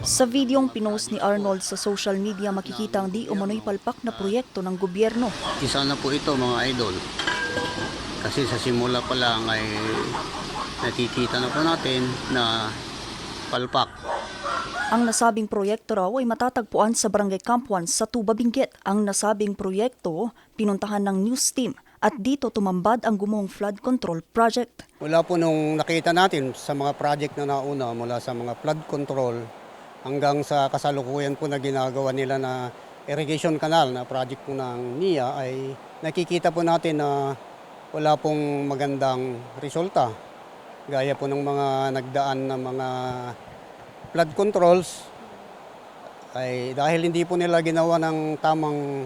Sa videong pinost ni Arnold sa social media makikita ang di umano'y palpak na proyekto ng gobyerno. Isa na po ito mga idol. Kasi sa simula pa lang ay nakikita na po natin na palpak. Ang nasabing proyekto raw ay matatagpuan sa Barangay Camp 1 sa Tuba Benguet. Ang nasabing proyekto pinuntahan ng news team at dito tumambad ang gumuhong flood control project. Mula po nung nakita natin sa mga project na nauna mula sa mga flood control hanggang sa kasalukuyan po na ginagawa nila na irrigation canal na project po ng NIA ay nakikita po natin na wala pong magandang resulta. Gaya po ng mga nagdaan na mga flood controls ay dahil hindi po nila ginawa ng tamang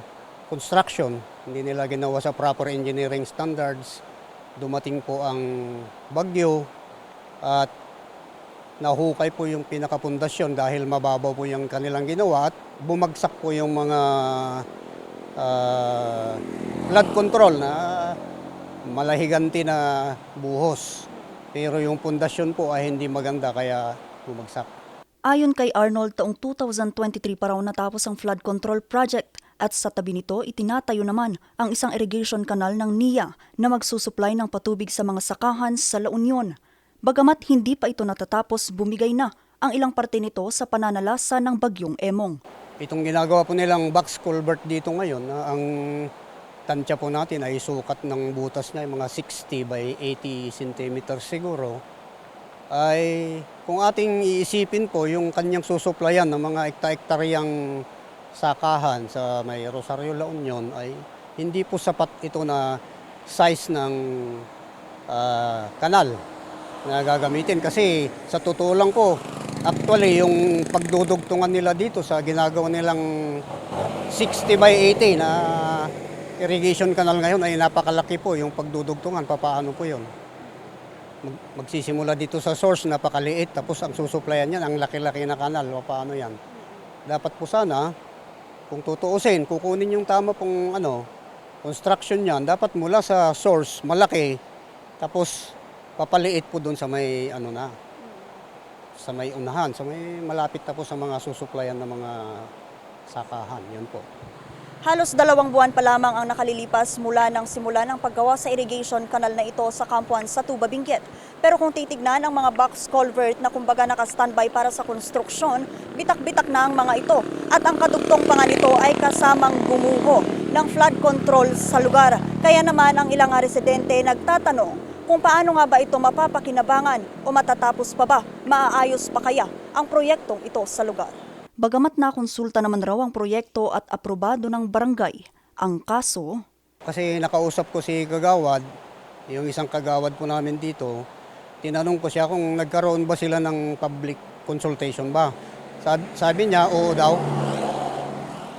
construction, hindi nila ginawa sa proper engineering standards, dumating po ang bagyo at nahukay po yung pinakapundasyon dahil mababaw po yung kanilang ginawa at bumagsak po yung mga ah, flood control na malahiganti na buhos. Pero yung pundasyon po ay hindi maganda kaya bumagsak. Ayon kay Arnold, taong 2023 pa raw natapos ang flood control project at sa tabi nito itinatayo naman ang isang irrigation canal ng NIA na magsusupply ng patubig sa mga sakahan sa La Union. Bagamat hindi pa ito natatapos, bumigay na ang ilang parte nito sa pananalasa ng bagyong Emong. Itong ginagawa po nilang box culvert dito ngayon, na ang tansya po natin ay sukat ng butas niya, mga 60 by 80 centimeters siguro, ay kung ating iisipin po yung kanyang susuplayan ng mga ekta-ektaryang sakahan sa may Rosario La Union ay hindi po sapat ito na size ng ah, kanal na gagamitin. Kasi sa totoo lang po actually yung pagdudugtungan nila dito sa ginagawa nilang 60 by 80 na irrigation canal ngayon ay napakalaki po yung pagdudugtungan. Papaano po yun? Mag- magsisimula dito sa source napakaliit. Tapos ang susuplayan niyan ang laki-laki na kanal paano yan? Dapat po sana kung tutuusin kukunin yung tama pong ano construction niyan dapat mula sa source malaki. Tapos papaliit po doon sa may ano na sa may unahan, sa may malapit na po sa mga susuplayan ng mga sakahan. Yun po. Halos dalawang buwan pa lamang ang nakalilipas mula ng simula ng paggawa sa irrigation canal na ito sa Kampuan sa Tuba Benguet. Pero kung titignan ang mga box culvert na kumbaga naka-standby para sa konstruksyon, bitak-bitak na ang mga ito. At ang kadugtong pa nga nito ay kasamang gumuho ng flood control sa lugar. Kaya naman ang ilang residente nagtatanong kung paano nga ba ito mapapakinabangan o matatapos pa ba, maaayos pa kaya ang proyektong ito sa lugar. Bagamat nakonsulta naman raw ang proyekto at aprobado ng barangay, ang kaso Kasi nakausap ko si Kagawad, yung isang kagawad po namin dito, tinanong ko siya kung nagkaroon ba sila ng public consultation ba. Sabi, sabi niya, oo daw.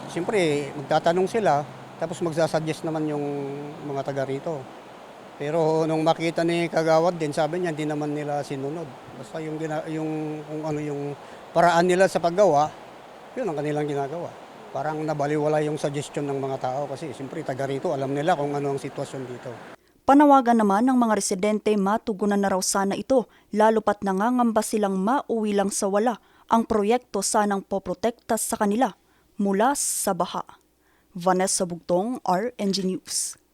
Siyempre, magtatanong sila, tapos magsasuggest naman yung mga taga rito. Pero nung makita ni Kagawad din, sabi niya, hindi naman nila sinunod. Basta yung, gina, yung kung ano yung paraan nila sa paggawa, yun ang kanilang ginagawa. Parang nabaliwala yung suggestion ng mga tao kasi siyempre taga rito, alam nila kung ano ang sitwasyon dito. Panawagan naman ng mga residente matugunan na raw sana ito, lalo pat nangangamba silang mauwi lang sa wala ang proyekto sanang poprotekta sa kanila mula sa baha. Vanessa Bugtong, RNG News.